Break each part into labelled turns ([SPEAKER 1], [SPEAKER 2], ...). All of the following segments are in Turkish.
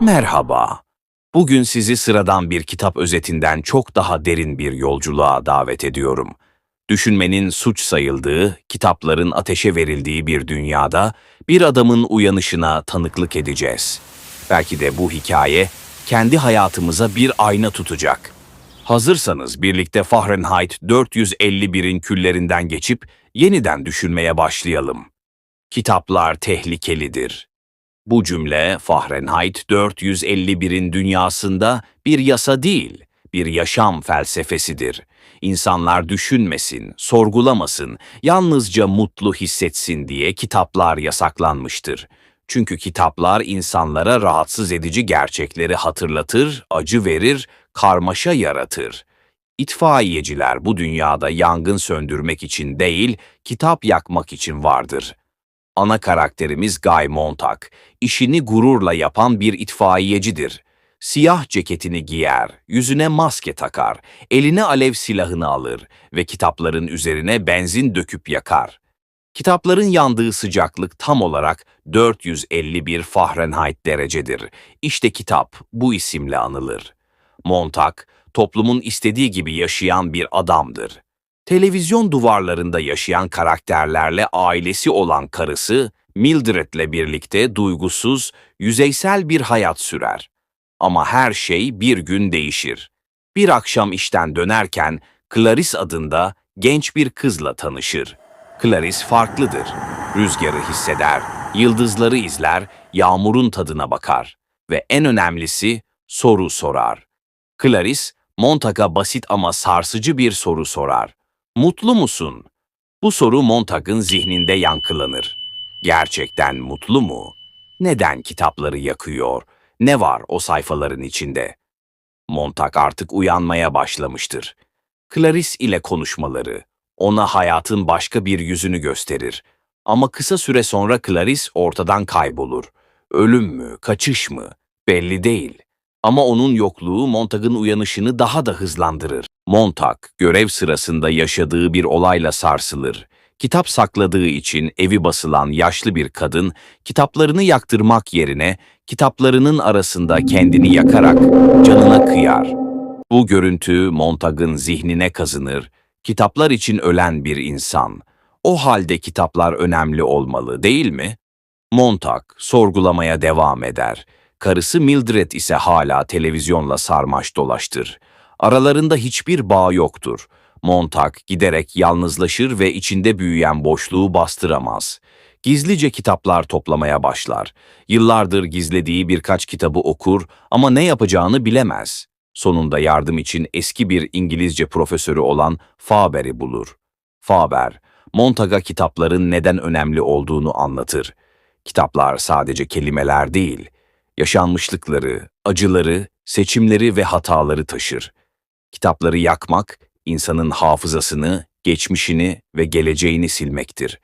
[SPEAKER 1] Merhaba. Bugün sizi sıradan bir kitap özetinden çok daha derin bir yolculuğa davet ediyorum. Düşünmenin suç sayıldığı, kitapların ateşe verildiği bir dünyada bir adamın uyanışına tanıklık edeceğiz. Belki de bu hikaye kendi hayatımıza bir ayna tutacak. Hazırsanız birlikte Fahrenheit 451'in küllerinden geçip yeniden düşünmeye başlayalım. Kitaplar tehlikelidir. Bu cümle Fahrenheit 451'in dünyasında bir yasa değil, bir yaşam felsefesidir. İnsanlar düşünmesin, sorgulamasın, yalnızca mutlu hissetsin diye kitaplar yasaklanmıştır. Çünkü kitaplar insanlara rahatsız edici gerçekleri hatırlatır, acı verir, karmaşa yaratır. İtfaiyeciler bu dünyada yangın söndürmek için değil, kitap yakmak için vardır. Ana karakterimiz Guy Montag, işini gururla yapan bir itfaiyecidir. Siyah ceketini giyer, yüzüne maske takar, eline alev silahını alır ve kitapların üzerine benzin döküp yakar. Kitapların yandığı sıcaklık tam olarak 451 Fahrenheit derecedir. İşte kitap bu isimle anılır. Montag, toplumun istediği gibi yaşayan bir adamdır. Televizyon duvarlarında yaşayan karakterlerle ailesi olan karısı, Mildred'le birlikte duygusuz, yüzeysel bir hayat sürer. Ama her şey bir gün değişir. Bir akşam işten dönerken Clarice adında genç bir kızla tanışır. Clarice farklıdır. Rüzgarı hisseder, yıldızları izler, yağmurun tadına bakar ve en önemlisi soru sorar. Clarice, Montag'a basit ama sarsıcı bir soru sorar. Mutlu musun? Bu soru Montag'ın zihninde yankılanır. Gerçekten mutlu mu? Neden kitapları yakıyor? Ne var o sayfaların içinde? Montag artık uyanmaya başlamıştır. Clarice ile konuşmaları, ona hayatın başka bir yüzünü gösterir. Ama kısa süre sonra Clarice ortadan kaybolur. Ölüm mü, kaçış mı? Belli değil. Ama onun yokluğu Montag'ın uyanışını daha da hızlandırır. Montag, görev sırasında yaşadığı bir olayla sarsılır. Kitap sakladığı için evi basılan yaşlı bir kadın, kitaplarını yaktırmak yerine kitaplarının arasında kendini yakarak canına kıyar. Bu görüntü Montag'ın zihnine kazınır. Kitaplar için ölen bir insan. O halde kitaplar önemli olmalı, değil mi? Montag sorgulamaya devam eder. Karısı Mildred ise hala televizyonla sarmaş dolaştır. Aralarında hiçbir bağ yoktur. Montag giderek yalnızlaşır ve içinde büyüyen boşluğu bastıramaz. Gizlice kitaplar toplamaya başlar. Yıllardır gizlediği birkaç kitabı okur ama ne yapacağını bilemez. Sonunda yardım için eski bir İngilizce profesörü olan Faber'i bulur. Faber, Montag'a kitapların neden önemli olduğunu anlatır. Kitaplar sadece kelimeler değil, yaşanmışlıkları, acıları, seçimleri ve hataları taşır. Kitapları yakmak, insanın hafızasını, geçmişini ve geleceğini silmektir.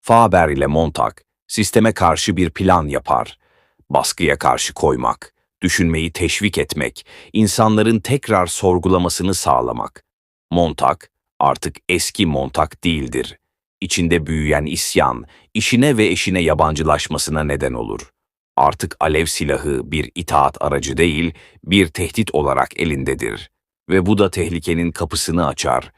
[SPEAKER 1] Faber ile Montag, sisteme karşı bir plan yapar. Baskıya karşı koymak, düşünmeyi teşvik etmek, insanların tekrar sorgulamasını sağlamak. Montag, artık eski Montag değildir. İçinde büyüyen isyan, işine ve eşine yabancılaşmasına neden olur. Artık alev silahı bir itaat aracı değil, bir tehdit olarak elindedir. Ve bu da tehlikenin kapısını açar.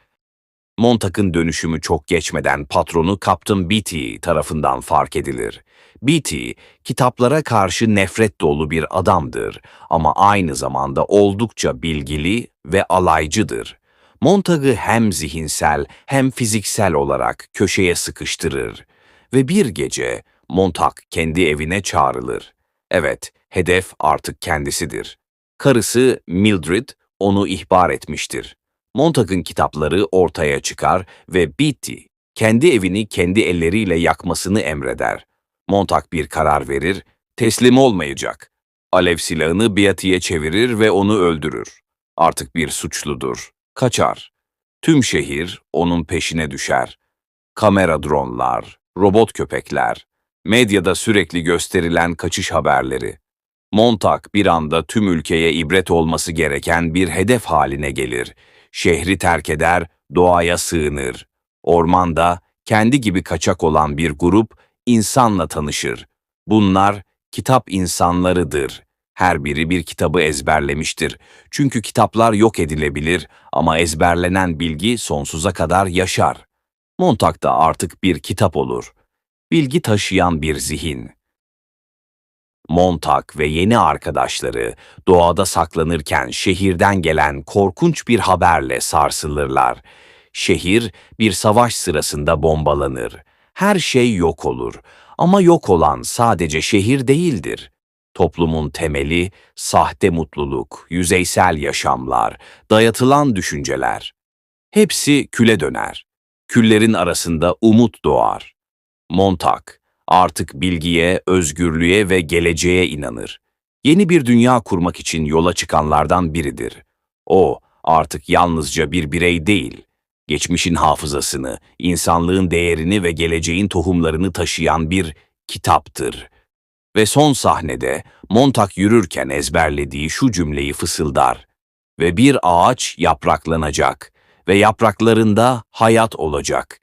[SPEAKER 1] Montag'ın dönüşümü çok geçmeden patronu Captain Beatty tarafından fark edilir. Beatty, kitaplara karşı nefret dolu bir adamdır ama aynı zamanda oldukça bilgili ve alaycıdır. Montag'ı hem zihinsel hem fiziksel olarak köşeye sıkıştırır ve bir gece Montag kendi evine çağrılır. Evet, hedef artık kendisidir. Karısı Mildred onu ihbar etmiştir. Montag'ın kitapları ortaya çıkar ve Beatty kendi evini kendi elleriyle yakmasını emreder. Montag bir karar verir, teslim olmayacak. Alev silahını Beatty'ye çevirir ve onu öldürür. Artık bir suçludur. Kaçar. Tüm şehir onun peşine düşer. Kamera dronlar, robot köpekler, medyada sürekli gösterilen kaçış haberleri. Montag bir anda tüm ülkeye ibret olması gereken bir hedef haline gelir. Şehri terk eder, doğaya sığınır. Ormanda kendi gibi kaçak olan bir grup insanla tanışır. Bunlar kitap insanlarıdır. Her biri bir kitabı ezberlemiştir. Çünkü kitaplar yok edilebilir ama ezberlenen bilgi sonsuza kadar yaşar. Montag da artık bir kitap olur. Bilgi taşıyan bir zihin. Montag ve yeni arkadaşları doğada saklanırken şehirden gelen korkunç bir haberle sarsılırlar. Şehir bir savaş sırasında bombalanır. Her şey yok olur ama yok olan sadece şehir değildir. Toplumun temeli sahte mutluluk, yüzeysel yaşamlar, dayatılan düşünceler. Hepsi küle döner. Küllerin arasında umut doğar. Montag artık bilgiye, özgürlüğe ve geleceğe inanır. Yeni bir dünya kurmak için yola çıkanlardan biridir. O artık yalnızca bir birey değil, geçmişin hafızasını, insanlığın değerini ve geleceğin tohumlarını taşıyan bir kitaptır. Ve son sahnede Montag yürürken ezberlediği şu cümleyi fısıldar. Ve bir ağaç yapraklanacak ve yapraklarında hayat olacak.